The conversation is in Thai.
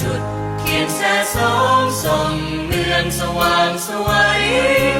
จุดเทียนแสสองส่องเมืองสว่างสวัย